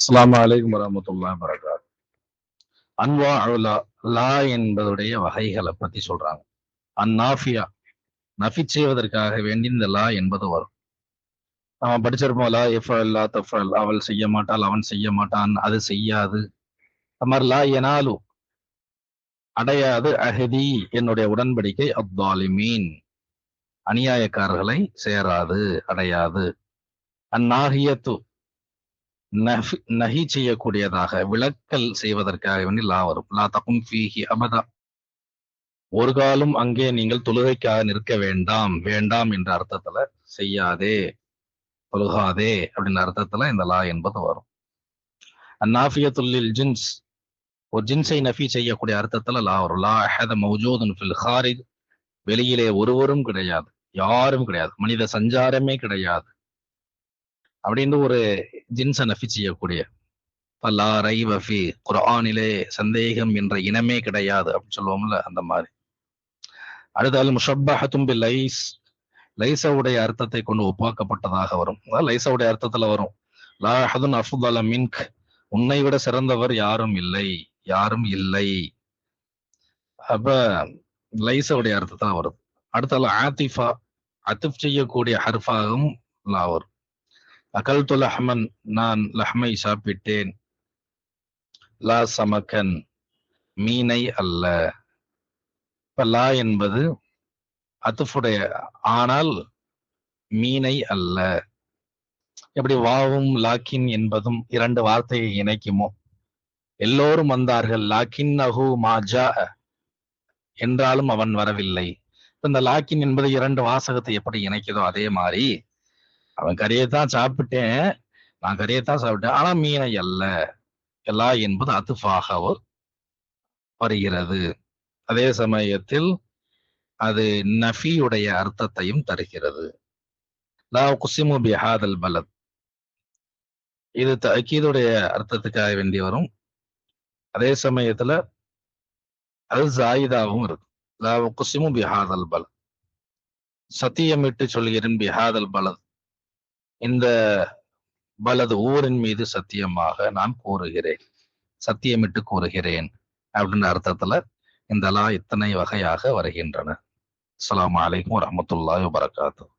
அஸ்லாம் அலைக்கும் வரமத்துல்லா வரகாத் அன்வா லா லா என்பதுடைய வகைகளை பத்தி சொல்றாங்க. அந்நாஃபியா நஃபி செய்வதற்காக வேண்டி இந்த லா என்பது வரும். நம்ம படிச்சிருப்போம் லா எஃப் லா தஃபல் அவள் செய்ய மாட்டாள் அவன் செய்ய மாட்டான் அது செய்யாது. அது மாதிரி லா எனாலு அடையாது அஹதி என்னுடைய உடன்படிக்கை அப்தாலிமீன் அநியாயக்காரர்களை சேராது அடையாது. அந்நாகியத்து நஃபி- செய்யக்கூடியதாக விளக்கல் செய்வதற்காக வேண்டி லா வரும். லா தகும் ஃபீஹி அபதா. ஒரு காலம் அங்கே நீங்கள் தொழுகைக்காக நிற்க வேண்டாம் வேண்டாம் என்ற அர்த்தத்துல செய்யாதே தொழுகாதே அப்படின்ற அர்த்தத்துல இந்த லா என்பது வரும். அந்நாஃபியத்துல்லில் ஜின்ஸ். ஒரு ஜின்ஸை நஃபி செய்யக்கூடிய அர்த்தத்துல லா வரும். லா அஹத மௌஜூதன் ஃபில் ஹாரிஜ். வெளியிலே ஒருவரும் கிடையாது யாரும் கிடையாது. மனித சஞ்சாரமே கிடையாது. அப்படின்னு ஒரு ஜின்ஸை நஃபி செய்யக்கூடிய. பல்லா ரைவ ஃபி குர்ஆனிலே சந்தேகம் என்ற இனமே கிடையாது அப்படின்னு சொல்லுவோம்ல அந்த மாதிரி. அடுத்தால் முஷப்பஹத்தும் பில் லைஸ். லைசவுடைய அர்த்தத்தை கொண்டு ஒப்பாக்கப்பட்டதாக வரும். அதாவது லைசவுடைய அர்த்தத்துல வரும். லா அஹதுன் அஃதல மின்க். உன்னை விட சிறந்தவர் யாரும் இல்லை. யாரும் இல்லை. அப்ப லைசவுடைய அர்த்தத்துல வருது. அடுத்தால ஆத்திஃபா. அத்திஃப் செய்யக்கூடிய ஹர்ஃபாகவும் லா வரும். அகல்து லஹ்மன் நான் லஹ்மை சாப்பிட்டேன். லா சமக்கன் மீனை அல்ல. இப்ப லா என்பது அத்துஃபுடைய ஆனால் மீனை அல்ல. எப்படி வாவும் லாக்கின் என்பதும் இரண்டு வார்த்தையை இணைக்குமோ? எல்லோரும் வந்தார்கள் லாக்கின் அஹு மாஜா என்றாலும் அவன் வரவில்லை. இப்ப இந்த லாக்கின் என்பது இரண்டு வாசகத்தை எப்படி இணைக்குதோ அதே மாதிரி அவன் கறியை தான் சாப்பிட்டேன். நான் கறியை தான் சாப்பிட்டேன். ஆனா மீனை அல்ல. எல்லா என்பது அதுஃபாக வருகிறது அதே சமயத்தில் அது நஃபியுடைய அர்த்தத்தையும் தருகிறது. லா குசிமு பிஹாதல் பலத். இது தக்கீதுடைய அர்த்தத்துக்காக வேண்டி வரும். அதே சமயத்துல அது ஜாயிதாவும் இருக்கு. லா குசிமு பிஹாதல் பலத். சத்தியமிட்டு சொல்கிறேன் பிஹாதல் பலத். இந்த வலது ஊரின் மீது சத்தியமாக நான் கூறுகிறேன். சத்தியமிட்டு கூறுகிறேன் அப்படின்ற அர்த்தத்துல இந்த லா இத்தனை வகையாக வருகின்றன. அஸ்ஸலாமு அலைக்கும் வரஹ்மத்துல்லாஹி வபரகாத்துஹு.